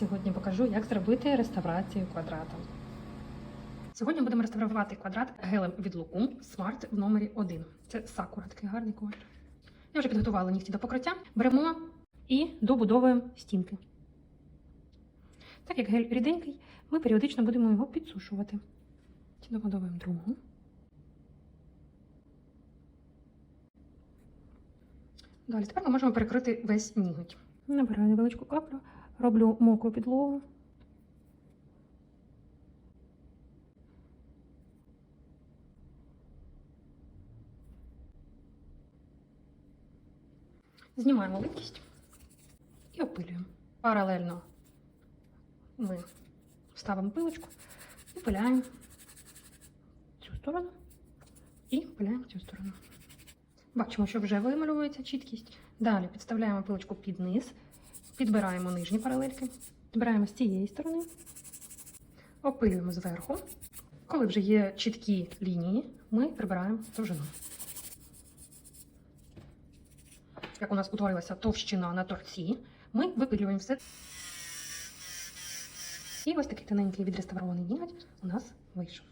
Сьогодні покажу, як зробити реставрацію квадрата. Сьогодні будемо реставрувати квадрат гелем від луку Smart в номері 1. Це сакура, такий гарний колір. Я вже підготувала нігті до покриття. Беремо і добудовуємо стінки. Так як гель ріденький, ми періодично будемо його підсушувати. Добудовуємо другу. Далі тепер ми можемо перекрити весь ніготь. Набираю невеличку каплю, роблю мокру підлогу. Знімаємо липкість і опилюємо. Паралельно ми ставимо пилочку і пиляємо цю сторону і пиляємо цю сторону. Бачимо, що вже вималюється чіткість. Далі підставляємо пилочку під низ, підбираємо нижні паралельки, підбираємо з цієї сторони, опилюємо зверху. Коли вже є чіткі лінії, ми прибираємо довжину. Як у нас утворилася товщина на торці, ми випилюємо все. І ось такий тоненький відреставрований ніготь у нас вийшов.